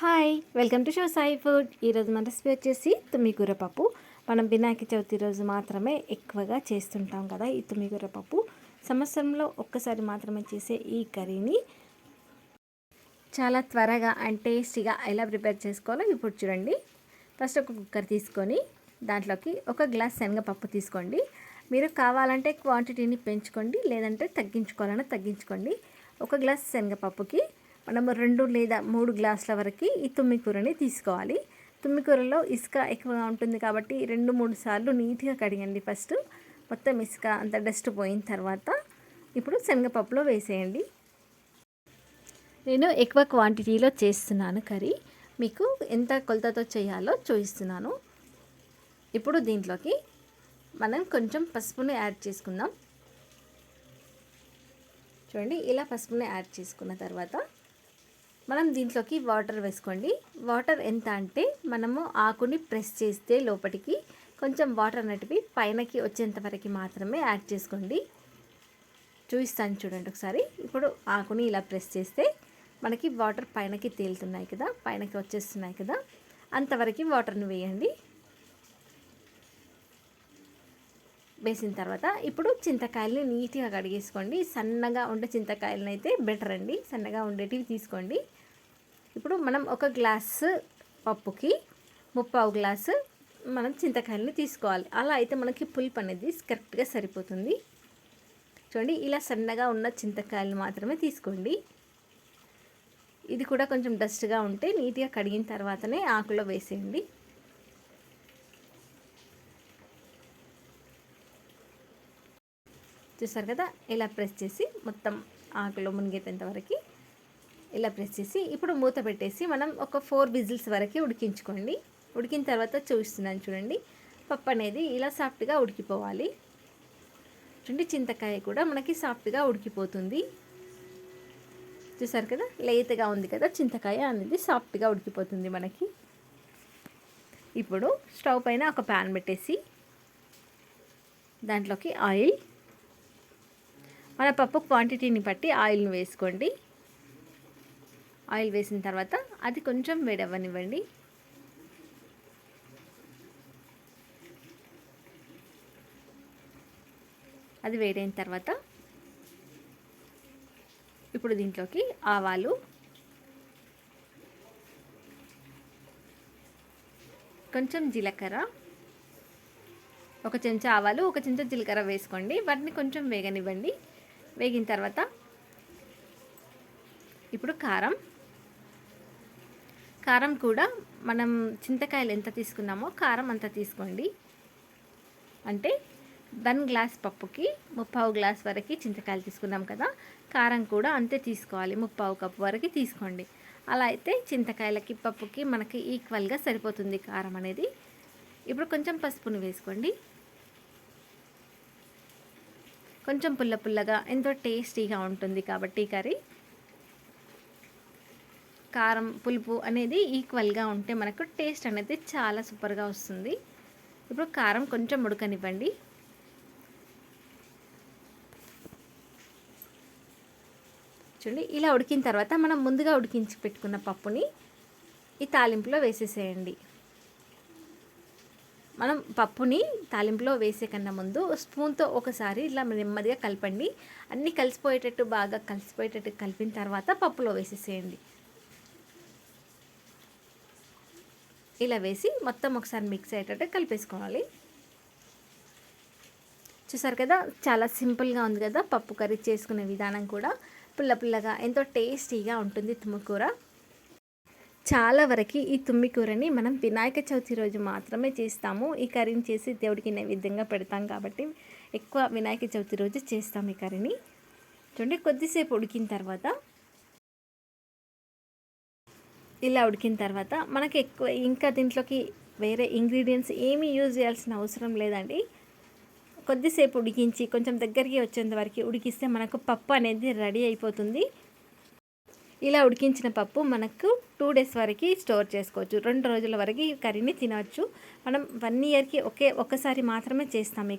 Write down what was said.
Hi welcome to show Sai food. ఈరోజు మన recipe వచ్చేసి తుమ్మికూర పప్పు. మనం వినాయక చవితి రోజు మాత్రమే ఎక్కువగా చేస్తుంటాం కదా ఈ తుమ్మికూర పప్పు. సంవత్సరంలో ఒక్కసారి మాత్రమే చేసే ఈ కర్రీని చాలా త్వరగా అండ్ టేస్టీగా ఎలా ప్రిపేర్ చేసుకోవాలో ఇప్పుడు చూడండి. ఫస్ట్ ఒక కుక్కర్ తీసుకొని దాంట్లోకి ఒక గ్లాస్ శనగపప్పు తీసుకోండి. మీరు కావాలంటే క్వాంటిటీని పెంచుకోండి లేదంటే తగ్గించుకోవాలన్నా తగ్గించుకోండి. ఒక గ్లాస్ శనగపప్పుకి మనము రెండు లేదా మూడు గ్లాసుల వరకు ఈ తుమ్మికూరని తీసుకోవాలి. తుమ్మికూరలో ఇసుక ఎక్కువగా ఉంటుంది కాబట్టి రెండు మూడు సార్లు నీట్గా కడిగండి ఫస్ట్. మొత్తం ఇసుక అంత డస్ట్ పోయిన తర్వాత ఇప్పుడు శనగపప్పులో వేసేయండి. నేను ఎక్కువ క్వాంటిటీలో చేస్తున్నాను కర్రీ. మీకు ఎంత కొలతతో చేయాలో చూపిస్తున్నాను. ఇప్పుడు దీంట్లోకి మనం కొంచెం పసుపుని యాడ్ చేసుకుందాం. చూడండి ఇలా పసుపుని యాడ్ చేసుకున్న తర్వాత మనం దీంట్లోకి వాటర్ వేసుకోండి. వాటర్ ఎంత అంటే మనము ఆకుని ప్రెస్ చేస్తే లోపలికి కొంచెం వాటర్ అనేటివి పైనకి వచ్చేంత వరకు మాత్రమే యాడ్ చేసుకోండి. చూపిస్తాను చూడండి ఒకసారి. ఇప్పుడు ఆకుని ఇలా ప్రెస్ చేస్తే మనకి వాటర్ పైనకి తేలుతున్నాయి కదా పైనకి వచ్చేస్తున్నాయి కదా అంతవరకు వాటర్ని వేయండి. వేసిన తర్వాత ఇప్పుడు చింతకాయలని నీట్గా కడిగేసుకోండి. సన్నగా ఉండే చింతకాయలను అయితే బెటర్ అండి. సన్నగా ఉండేటివి తీసుకోండి. ఇప్పుడు మనం ఒక గ్లాసు పప్పుకి ముప్పావు గ్లాసు మనం చింతకాయలని తీసుకోవాలి. అలా అయితే మనకి పులుపు అనేది కరెక్ట్గా సరిపోతుంది. చూడండి ఇలా సన్నగా ఉన్న చింతకాయలు మాత్రమే తీసుకోండి. ఇది కూడా కొంచెం డస్ట్గా ఉంటే నీట్గా కడిగిన తర్వాతనే ఆకులో వేసేయండి. చూసారు కదా ఇలా ప్రెస్ చేసి మొత్తం ఆకులో మునిగేటంత వరకు ఇలా ప్రెస్ చేసి ఇప్పుడు మూత పెట్టేసి మనం ఒక ఫోర్ విజిల్స్ వరకు ఉడికించుకోండి. ఉడికిన తర్వాత చూస్తున్నాను చూడండి. పప్పు అనేది ఇలా సాఫ్ట్గా ఉడికిపోవాలి. చూడండి చింతకాయ కూడా మనకి సాఫ్ట్గా ఉడికిపోతుంది. చూసారు కదా? లేతగా ఉంది కదా? చింతకాయ అనేది సాఫ్ట్గా ఉడికిపోతుంది మనకి. ఇప్పుడు స్టవ్ పైన ఒక ప్యాన్ పెట్టేసి దాంట్లోకి ఆయిల్. మన పప్పు క్వాంటిటీని బట్టి ఆయిల్ని వేసుకోండి. ఆయిల్ వేసిన తర్వాత అది కొంచెం వేడవ్వనివ్వండి. అది వేడైన తర్వాత ఇప్పుడు దీంట్లోకి ఆవాలు కొంచెం జీలకర్ర ఒక చెంచా ఆవాలు ఒక చెంచా జీలకర్ర వేసుకోండి. వాటిని కొంచెం వేగనివ్వండి. వేగిన తర్వాత ఇప్పుడు కారం కారం కూడా మనం చింతకాయలు ఎంత తీసుకున్నామో కారం అంత తీసుకోండి. అంటే వన్ గ్లాస్ పప్పుకి ముప్పావు గ్లాస్ వరకు చింతకాయలు తీసుకున్నాం కదా కారం కూడా అంతే తీసుకోవాలి ముప్పావు కప్పు వరకు తీసుకోండి. అలా అయితే చింతకాయలకి పప్పుకి మనకి ఈక్వల్గా సరిపోతుంది కారం అనేది. ఇప్పుడు కొంచెం పసుపుని వేసుకోండి. కొంచెం పుల్ల పుల్లగా ఎంతో టేస్టీగా ఉంటుంది కాబట్టి కర్రీ. కారం పులుపు అనేది ఈక్వల్గా ఉంటే మనకు టేస్ట్ అనేది చాలా సూపర్గా వస్తుంది. ఇప్పుడు కారం కొంచెం ఉడకనివ్వండి. చూడండి ఇలా ఉడికిన తర్వాత మనం ముందుగా ఉడికించి పెట్టుకున్న పప్పుని ఈ తాలింపులో వేసేసేయండి. మనం పప్పుని తాలింపులో వేసే కన్నా ముందు స్పూన్తో ఒకసారి ఇలా నెమ్మదిగా కలపండి. అన్నీ కలిసిపోయేటట్టు బాగా కలిసిపోయేటట్టు కలిపిన తర్వాత పప్పులో వేసేసేయండి. ఇలా వేసి మొత్తం ఒకసారి మిక్స్ అయ్యేటట్టు కలిపేసుకోవాలి. చూసారు కదా? చాలా సింపుల్గా ఉంది కదా? పప్పు కర్రీ చేసుకునే విధానం కూడా. పుల్ల పుల్లగా ఎంతో టేస్టీగా ఉంటుంది తుమ్మకూర చాలా వరకు ఈ తుమ్మికూరని మనం వినాయక చవితి రోజు మాత్రమే చేస్తాము. ఈ కర్రీని చేసి దేవుడికి నైవేద్యంగా పెడతాం కాబట్టి ఎక్కువ వినాయక చవితి రోజు చేస్తాం ఈ కర్రీని. చూడండి కొద్దిసేపు ఉడికిన తర్వాత ఇలా ఉడికిన తర్వాత మనకి ఎక్కువ ఇంకా దీంట్లోకి వేరే ఇంగ్రీడియంట్స్ ఏమీ యూజ్ చేయాల్సిన అవసరం లేదండి. కొద్దిసేపు ఉడికించి కొంచెం దగ్గరికి వచ్చేంత వరకు ఉడికిస్తే మనకు పప్పు అనేది రెడీ అయిపోతుంది. ఇలా ఉడికించిన పప్పు మనకు టూ డేస్ వరకు స్టోర్ చేసుకోవచ్చు. రెండు రోజుల వరకు ఈ కర్రీని తినవచ్చు. మనం వన్ ఇయర్కి ఒకే ఒక్కసారి మాత్రమే చేస్తాం ఈ